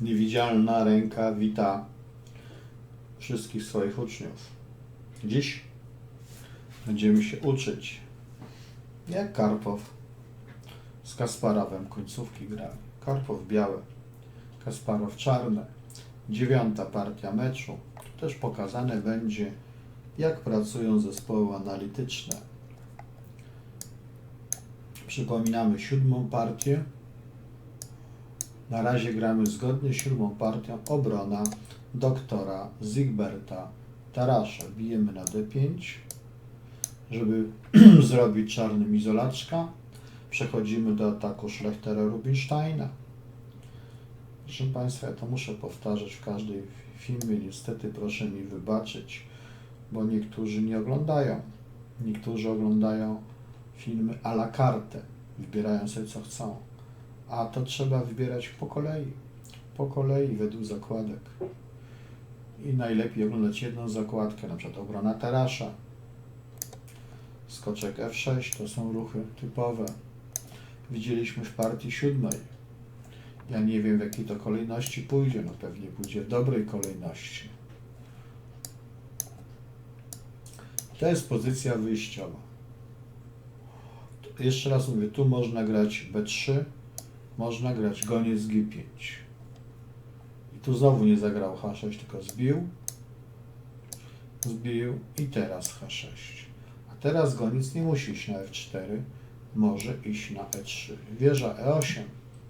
Niewidzialna ręka wita wszystkich swoich uczniów. Dziś będziemy się uczyć, jak Karpow z Kasparowem końcówki grali. Karpow białe, Kasparow czarne. Dziewiąta partia meczu. Tu też pokazane będzie, jak pracują zespoły analityczne. Przypominamy siódmą partię. Na razie gramy zgodnie z siódmą partią obrona doktora Zigberta Tarasza. Bijemy na D5, żeby zrobić czarnym izolaczka. Przechodzimy do ataku Schlechtera Rubinsteina. Proszę Państwa, ja to muszę powtarzać w każdej filmie. Niestety proszę mi wybaczyć, bo niektórzy nie oglądają. Niektórzy oglądają filmy à la carte. Wybierają sobie co chcą. A to trzeba wybierać po kolei. Po kolei, według zakładek. I najlepiej oglądać jedną zakładkę, na przykład obrona Tarasza. Skoczek F6 to są ruchy typowe. Widzieliśmy w partii siódmej. Ja nie wiem w jakiej to kolejności pójdzie, no pewnie pójdzie w dobrej kolejności. To jest pozycja wyjściowa. Jeszcze raz mówię, tu można grać B3, można grać goniec G5. I tu znowu nie zagrał H6, tylko zbił, zbił i teraz H6. A teraz goniec nie musi iść na F4, może iść na E3. Wieża E8.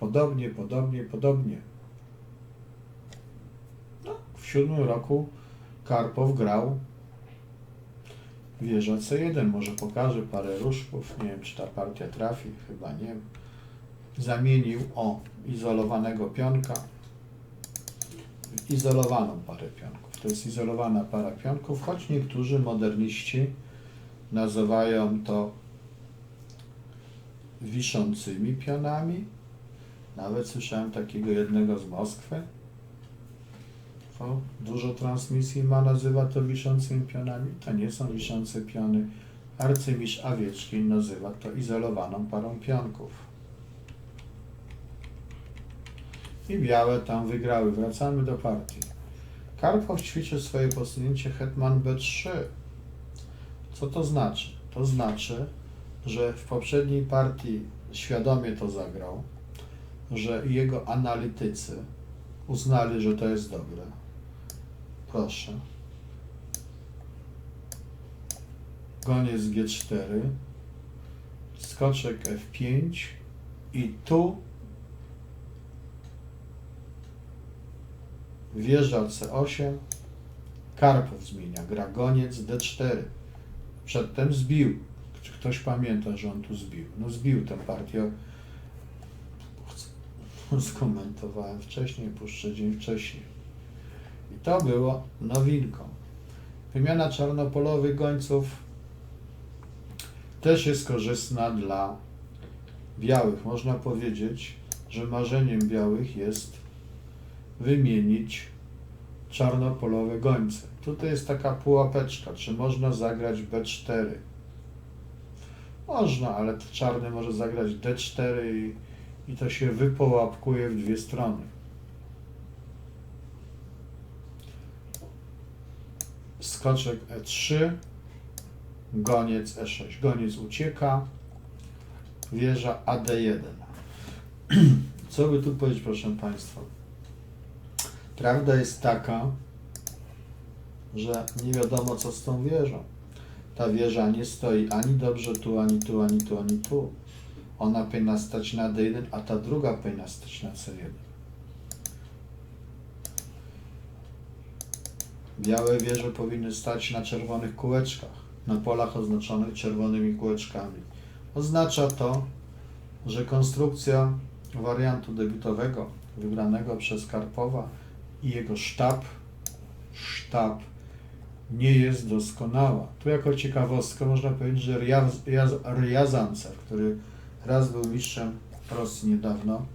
Podobnie, podobnie, podobnie. No, w siódmym roku Karpow grał wieża C1. Może pokażę parę ruszków. Nie wiem, czy ta partia trafi. Chyba nie. Zamienił o izolowanego pionka w izolowaną parę pionków. To jest izolowana para pionków, choć niektórzy moderniści nazywają to wiszącymi pionami. Nawet słyszałem takiego jednego z Moskwy. O, dużo transmisji ma, nazywa to wiszącymi pionami. To nie są wiszące piony. Arcymistrz Awieczkin nazywa to izolowaną parą pionków. I białe tam wygrały. Wracamy do partii. Karpow ćwiczy swoje posunięcie hetman b3. Co to znaczy? To znaczy, że w poprzedniej partii świadomie to zagrał, że jego analitycy uznali, że to jest dobre. Proszę. Goniec G4, skoczek F5 i tu wieża C8, Karpow zmienia, gra goniec D4. Przedtem zbił. Czy ktoś pamięta, że on tu zbił? No zbił tę partię. Skomentowałem wcześniej, puszczę dzień wcześniej. I to było nowinką. Wymiana czarnopolowych gońców też jest korzystna dla białych. Można powiedzieć, że marzeniem białych jest wymienić czarnopolowe gońce. Tutaj jest taka pułapeczka, czy można zagrać B4. Można, ale czarny może zagrać D4 i, i to się wypołapkuje w dwie strony. Skoczek E3, goniec E6. Goniec ucieka, wieża AD1. Co by tu powiedzieć, proszę Państwa? Prawda jest taka, że nie wiadomo co z tą wieżą. Ta wieża nie stoi ani dobrze tu, ani tu, ani tu, ani tu. Ona powinna stać na D1, a ta druga powinna stać na C1. Białe wieże powinny stać na czerwonych kółeczkach, na polach oznaczonych czerwonymi kółeczkami. Oznacza to, że konstrukcja wariantu debiutowego wybranego przez Karpowa i jego sztab, sztab nie jest doskonała. Tu jako ciekawostkę można powiedzieć, że Ryazancew, który raz był mistrzem Rosji niedawno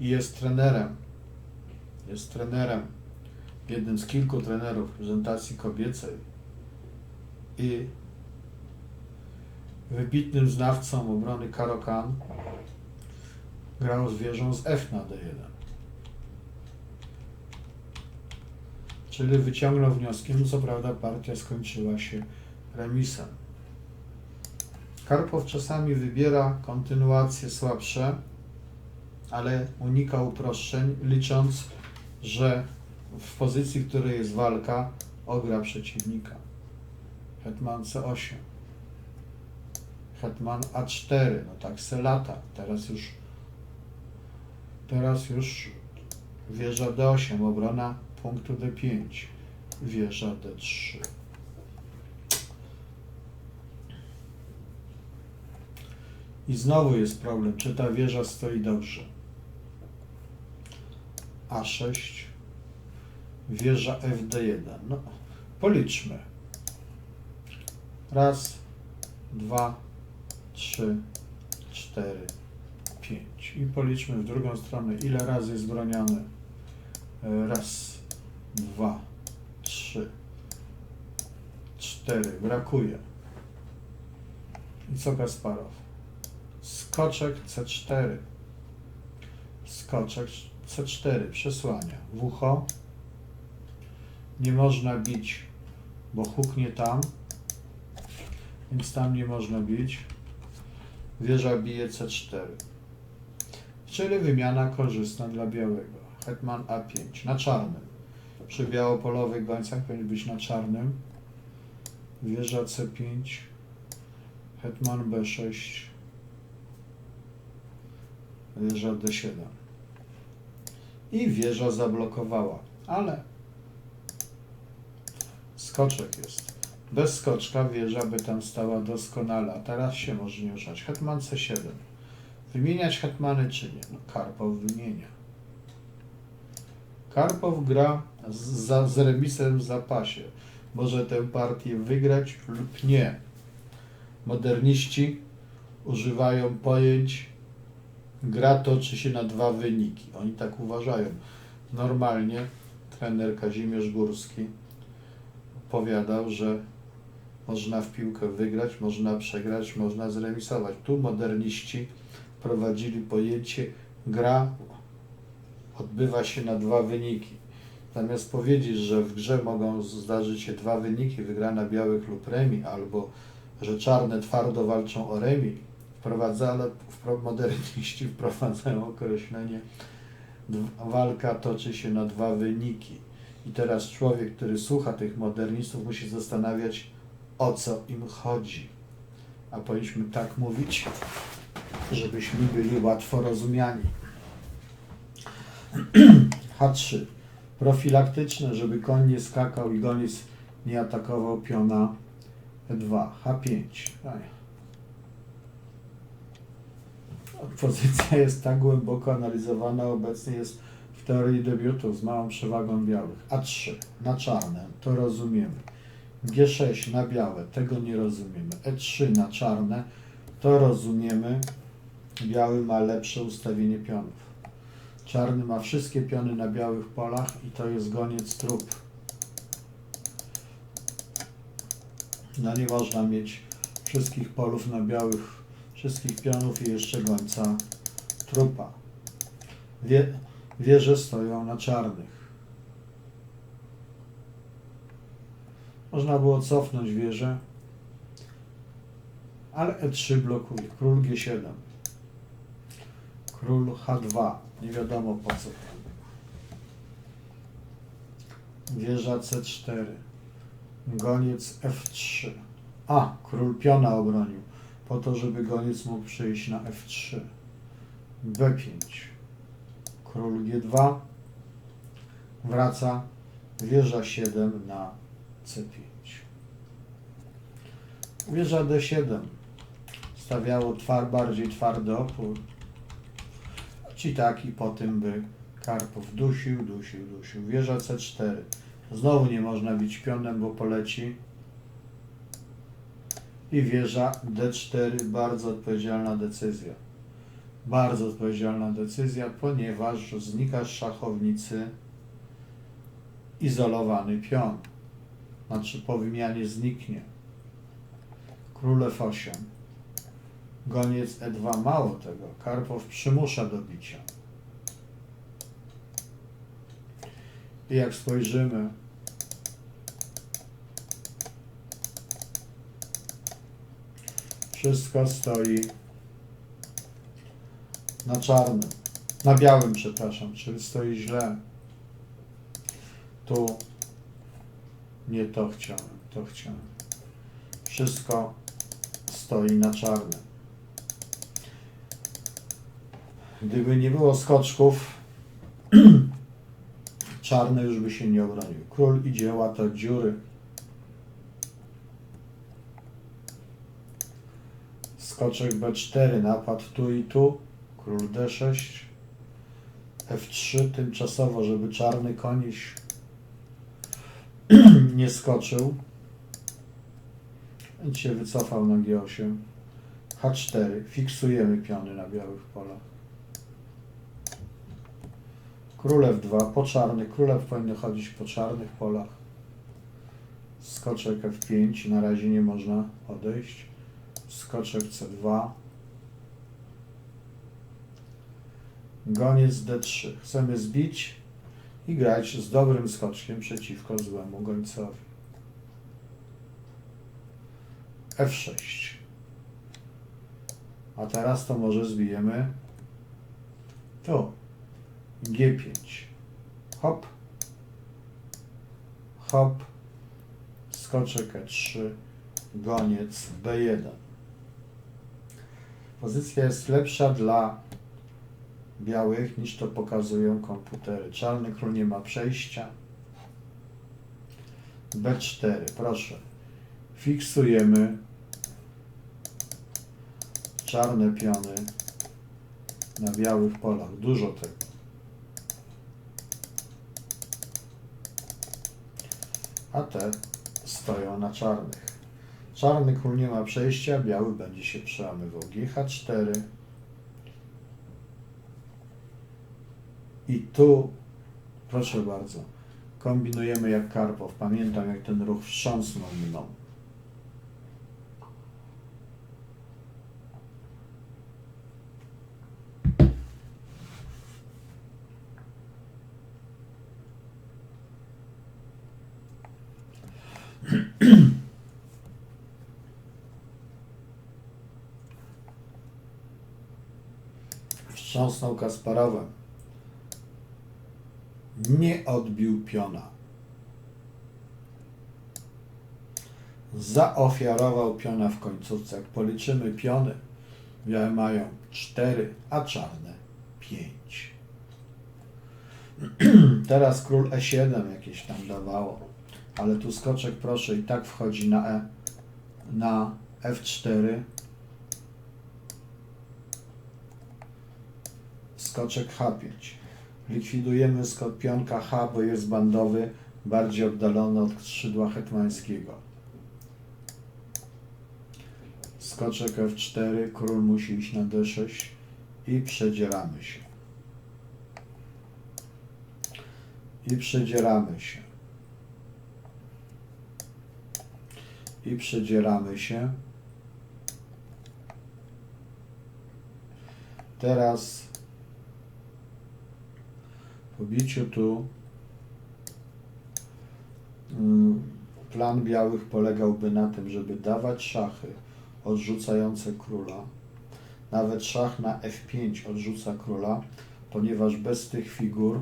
i jest trenerem, jest trenerem, jednym z kilku trenerów prezentacji kobiecej i wybitnym znawcą obrony Karokan grał z wieżą z F na D1. Czyli wyciągnął wnioski, no co prawda partia skończyła się remisem. Karpow czasami wybiera kontynuacje słabsze, ale unika uproszczeń, licząc, że w pozycji, w której jest walka, ogra przeciwnika. Hetman C8. Hetman A4, no tak se lata. Teraz już teraz już wieża D8, obrona punktu D5. Wieża D3. I znowu jest problem, czy ta wieża stoi dobrze. A6, wieża FD1. No, policzmy. Raz, dwa, trzy, cztery, pięć. I policzmy w drugą stronę, ile razy jest broniony. Raz, dwa, trzy, cztery. Brakuje. I co Kasparow? Skoczek C4. Skoczek C4. Przesłania. W ucho. Nie można bić, bo huknie tam. Więc tam nie można bić. Wieża bije C4. Czyli wymiana korzystna dla białego. Hetman A5 na czarnym. Przy białopolowych gońcach powinien być na czarnym. Wieża C5. Hetman B6. Wieża D7. I wieża zablokowała. Ale skoczek jest. Bez skoczka wieża by tam stała doskonale, a teraz się może nie ruszać. Hetman C7. Wymieniać hetmany czy nie? No, Karpow wymienia. Karpow gra za, z remisem w zapasie. Może tę partię wygrać lub nie. Moderniści używają pojęć gra toczy się na dwa wyniki. Oni tak uważają. Normalnie trener Kazimierz Górski powiadał, że można w piłkę wygrać, można przegrać, można zremisować. Tu moderniści prowadzili pojęcie gra odbywa się na dwa wyniki. Zamiast powiedzieć, że w grze mogą zdarzyć się dwa wyniki, wygrana białych lub remi, albo że czarne twardo walczą o remi, wprowadza, ale wpro- moderniści wprowadzają określenie walka toczy się na dwa wyniki. I teraz człowiek, który słucha tych modernistów, musi zastanawiać, o co im chodzi. A powinniśmy tak mówić, żebyśmy byli łatwo rozumiani. H3. Profilaktyczne, żeby koń nie skakał i goniec nie atakował piona E2. H5. Aj. Pozycja jest tak głęboko analizowana, obecnie jest w teorii debiutów z małą przewagą białych. A3 na czarne, to rozumiemy. G6 na białe, tego nie rozumiemy. E3 na czarne, to rozumiemy. Biały ma lepsze ustawienie pionów. Czarny ma wszystkie piony na białych polach i to jest goniec trup. No nie można mieć wszystkich polów na białych, wszystkich pionów i jeszcze gońca trupa. Wie, wieże stoją na czarnych. Można było cofnąć wieżę, ale E3 blokuje. Król G7. Król H2. Nie wiadomo po co. Wieża C4. Goniec F3. A, król piona obronił. Po to, żeby goniec mógł przejść na F3. B5. Król G2. Wraca. Wieża 7 na C5. Wieża D7. Stawiało twar, bardziej twardy opór. Ci taki po tym by Karpów dusił, dusił, dusił. Wieża C4. Znowu nie można bić pionem, bo poleci. I wieża D4. Bardzo odpowiedzialna decyzja. Bardzo odpowiedzialna decyzja, ponieważ znika z szachownicy izolowany pion. Znaczy po wymianie zniknie. Król F8. Goniec E2 mało tego. Karpow przymusza do bicia. I jak spojrzymy wszystko stoi na czarnym, na białym, przepraszam, czyli stoi źle. Tu nie to chciałem, to chciałem. Wszystko stoi na czarnym. Gdyby nie było skoczków, czarny już by się nie obronił. Król idzie łatać dziury. Skoczek B4, napad tu i tu. Król D6. F3 tymczasowo, żeby czarny koniś nie skoczył. Więc się wycofał na G8. H4. Fiksujemy piony na białych polach. Królew 2 po czarnych. Królew powinny chodzić po czarnych polach. Skoczek F5. Na razie nie można odejść. Skoczek C2. Goniec D3. Chcemy zbić i grać z dobrym skoczkiem przeciwko złemu gońcowi. F6. A teraz to może zbijemy tu. G5. Hop. Hop. Skoczek E3. Goniec B1. Pozycja jest lepsza dla białych niż to pokazują komputery. Czarny król nie ma przejścia. B4. Proszę. Fiksujemy czarne piony na białych polach. Dużo tego. A te stoją na czarnych. Czarny król nie ma przejścia, biały będzie się przełamywał. GH4. I tu, proszę bardzo, kombinujemy jak Karpow. Pamiętam, jak ten ruch wstrząsnął mną. Wstrząsnął Kasparowem. Nie odbił piona. Zaofiarował piona w końcówce. Jak policzymy piony, białe mają 4, a czarne 5. Teraz król E7 jakieś tam dawało, ale tu skoczek proszę i tak wchodzi na E, na F4. Skoczek H5. Likwidujemy skok pionka H, bo jest bandowy, bardziej oddalony od skrzydła hetmańskiego. Skoczek F4, król musi iść na D6 i przedzieramy się. I przedzieramy się. I przedzieramy się. Teraz po biciu tu mm, plan białych polegałby na tym, żeby dawać szachy odrzucające króla. Nawet szach na F5 odrzuca króla, ponieważ bez tych figur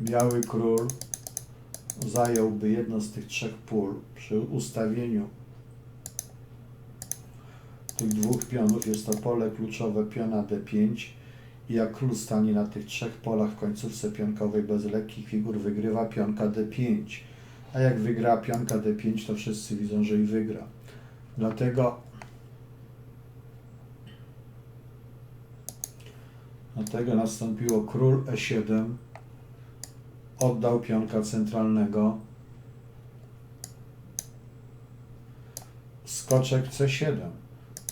biały król zająłby jedno z tych trzech pól przy ustawieniu tych dwóch pionów. Jest to pole kluczowe piona D5 i jak król stanie na tych trzech polach w końcówce pionkowej bez lekkich figur, wygrywa pionka D5. A jak wygra pionka D5, to wszyscy widzą, że i wygra. Dlatego Dlatego nastąpiło król E7, oddał pionka centralnego, skoczek C7.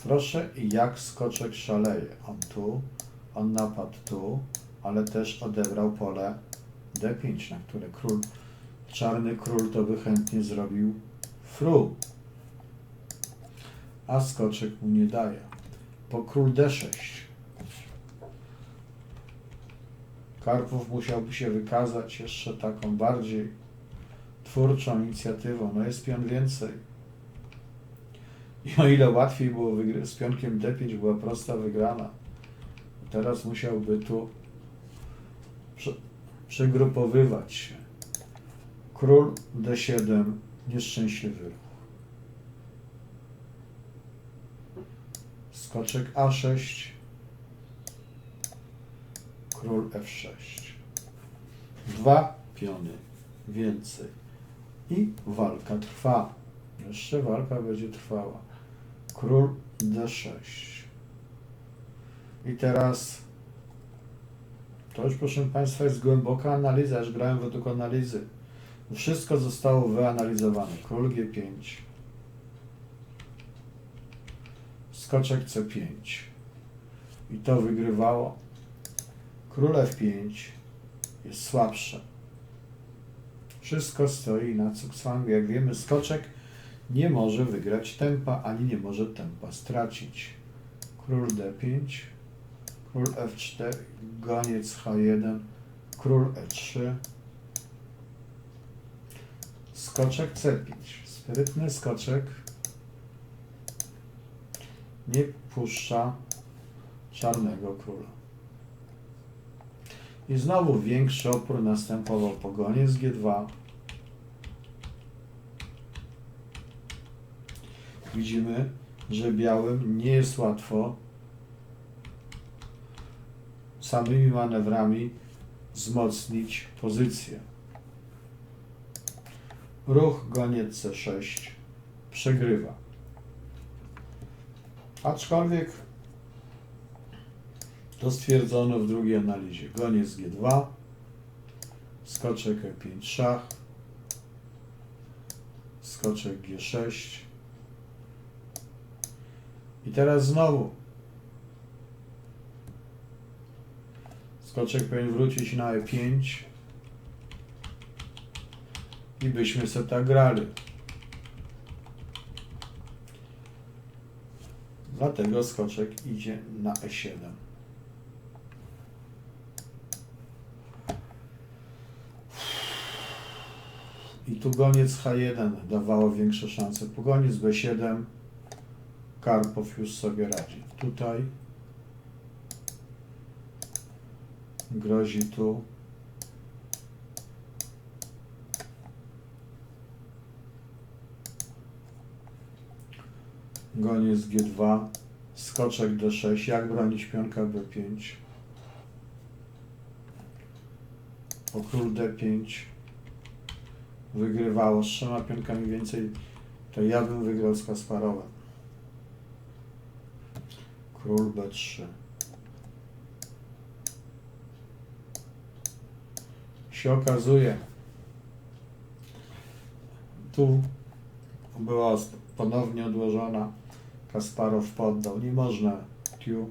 Proszę, jak skoczek szaleje. On tu, on napadł tu, ale też odebrał pole D5, na które król, czarny król to by chętnie zrobił fru. A skoczek mu nie daje. Po król D6. Karpów musiałby się wykazać jeszcze taką bardziej twórczą inicjatywą. No jest pion więcej. I o ile łatwiej było z pionkiem D5 była prosta wygrana, teraz musiałby tu prze- przegrupowywać się. Król D7, nieszczęśliwy ruch. Skoczek A6, król F6. Dwa piony więcej. I walka trwa. Jeszcze walka będzie trwała. Król D6. I teraz to już proszę Państwa jest głęboka analiza, już grałem według analizy. Wszystko zostało wyanalizowane. Król G5. Skoczek C5. I to wygrywało. Król F5 jest słabsze. Wszystko stoi na cukswangu. Jak wiemy, skoczek nie może wygrać tempa, ani nie może tempa stracić. Król D5, król F4, goniec H1, król E3, skoczek C5. Sprytny skoczek nie puszcza czarnego króla. I znowu większy opór następował po goniec G2. Widzimy, że białym nie jest łatwo samymi manewrami wzmocnić pozycję. Ruch goniec C6 przegrywa. Aczkolwiek to stwierdzono w drugiej analizie. Goniec G2, skoczek E5 szach, skoczek G6. I teraz znowu skoczek powinien wrócić na E5 i byśmy sobie tak grali. Dlatego skoczek idzie na E E7. I tu goniec H1 dawało większe szanse. Po goniec B7 Karpow już sobie radzi. Tutaj grozi tu. Goniec G2 skoczek D6 jak bronić pionka B5 o król D5 wygrywało. Z trzema pionkami więcej to ja bym wygrał z Kasparowem król B3 się okazuje tu była ponownie odłożona Kasparow poddał. Nie można Q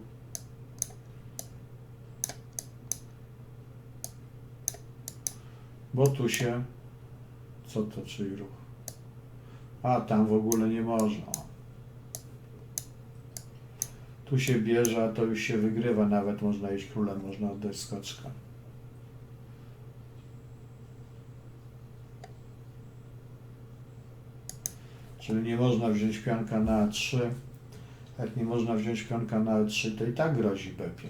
bo tu się co to czyli ruch? A tam w ogóle nie można. Tu się bierze, a to już się wygrywa, nawet można iść królem, można oddać skoczka. Czyli nie można wziąć pionka na A3. Jak nie można wziąć pionka na A3, to i tak grozi B5.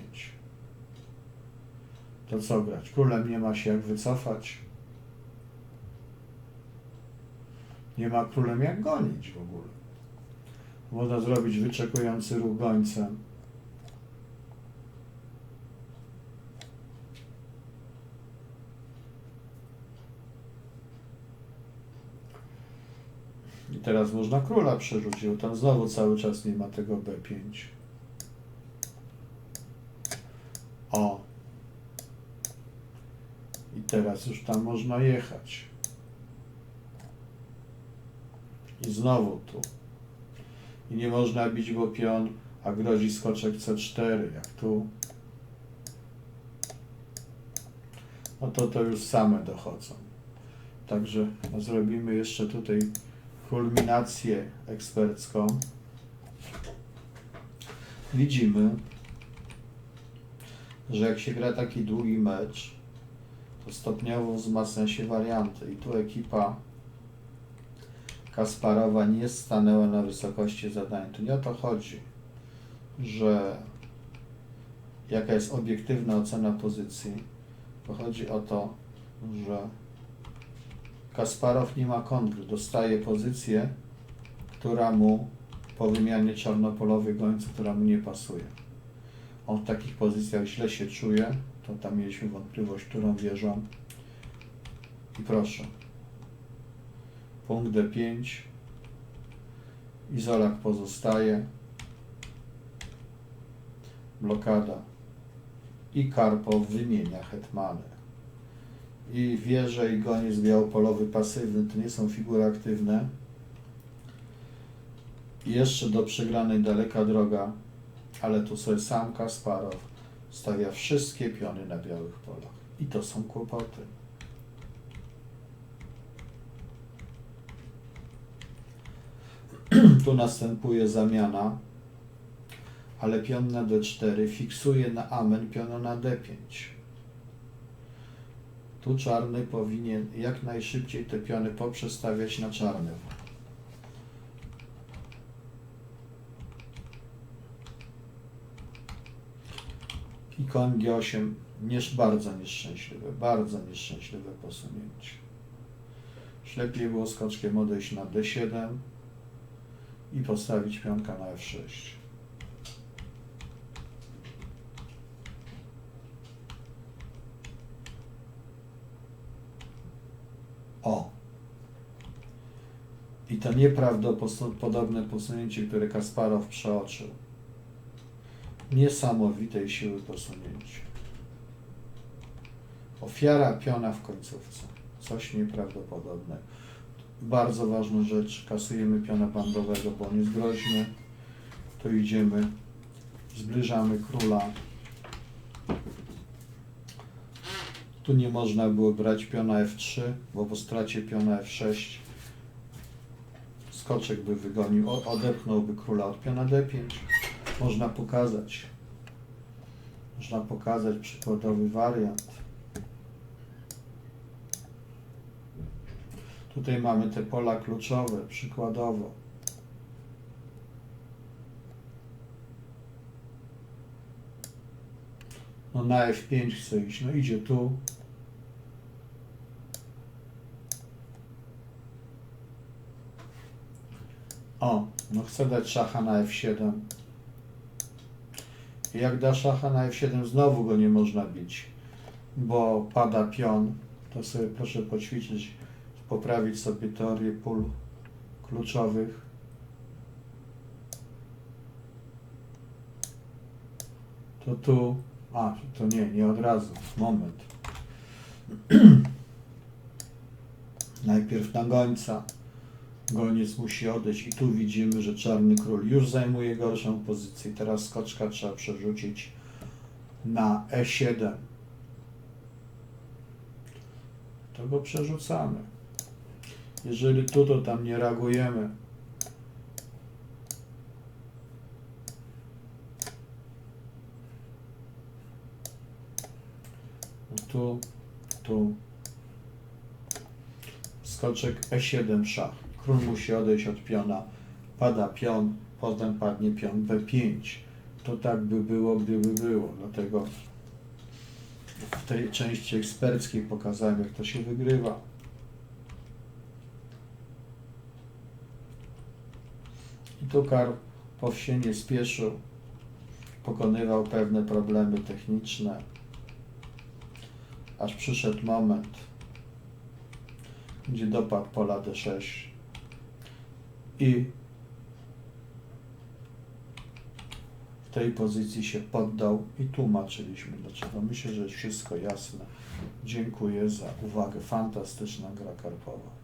To co grać? Królem nie ma się jak wycofać. Nie ma królem jak gonić w ogóle. Można zrobić wyczekujący ruch gońcem. I teraz można króla przerzucić, tam znowu cały czas nie ma tego B5. O. I teraz już tam można jechać. I znowu tu. I nie można bić, bo pion, a grozi skoczek C4, jak tu. No to to już same dochodzą. Także no, zrobimy jeszcze tutaj kulminację ekspercką. Widzimy, że jak się gra taki długi mecz, to stopniowo wzmacnia się warianty. I tu ekipa Kasparowa nie stanęła na wysokości zadania. To nie o to chodzi, że jaka jest obiektywna ocena pozycji, to chodzi o to, że Kasparow nie ma kontry, dostaje pozycję, która mu po wymianie czarnopolowej gońca, która mu nie pasuje. On w takich pozycjach źle się czuje, to tam mieliśmy wątpliwość, którą wierzą. I proszę. Punkt D5. Izolak pozostaje. Blokada. I Karpow wymienia hetmany. I wieże i goniec białopolowy pasywny to nie są figury aktywne. Jeszcze do przegranej daleka droga, ale tu sobie sam Kasparow stawia wszystkie piony na białych polach. I to są kłopoty. tu następuje zamiana, ale pion na D4 fiksuje na amen piona na D5. Tu czarny powinien jak najszybciej te piony poprzestawiać na czarne. I koń G8 niż bardzo nieszczęśliwe, bardzo nieszczęśliwe posunięcie. Lepiej było skoczkiem odejść na D7 i postawić pionka na F6. O! I to nieprawdopodobne posunięcie, które Kasparow przeoczył. Niesamowitej siły posunięcia. Ofiara piona w końcówce. Coś nieprawdopodobnego. Bardzo ważna rzecz. Kasujemy piona bandowego, bo on jest groźny. Tu idziemy. Zbliżamy króla. Tu nie można było brać piona F3, bo po stracie piona F6 skoczek by wygonił, odepchnąłby króla od piona D5. Można pokazać. Można pokazać przykładowy wariant. Tutaj mamy te pola kluczowe, przykładowo. No na F5 chce iść, no idzie tu. O, no chce dać szacha na F7. I jak da szacha na F7, znowu go nie można bić, bo pada pion. To sobie proszę poćwiczyć, poprawić sobie teorię pól kluczowych. To tu, a to nie, nie od razu, moment. Najpierw na gońca. Goniec musi odejść i tu widzimy, że czarny król już zajmuje gorszą pozycję. Teraz skoczka trzeba przerzucić na E7. To go przerzucamy. Jeżeli tu, to tam nie reagujemy. Tu, tu. Skoczek E7 szach. Król musi odejść od piona. Pada pion, potem padnie pion B5. To tak by było, gdyby było. Dlatego w tej części eksperckiej pokazałem, jak to się wygrywa. I tu Karpow się nie spieszył. Pokonywał pewne problemy techniczne. Aż przyszedł moment, gdzie dopadł pola D6 i w tej pozycji się poddał i tłumaczyliśmy dlaczego. Myślę, że jest wszystko jasne. Dziękuję za uwagę. Fantastyczna gra Karpowa.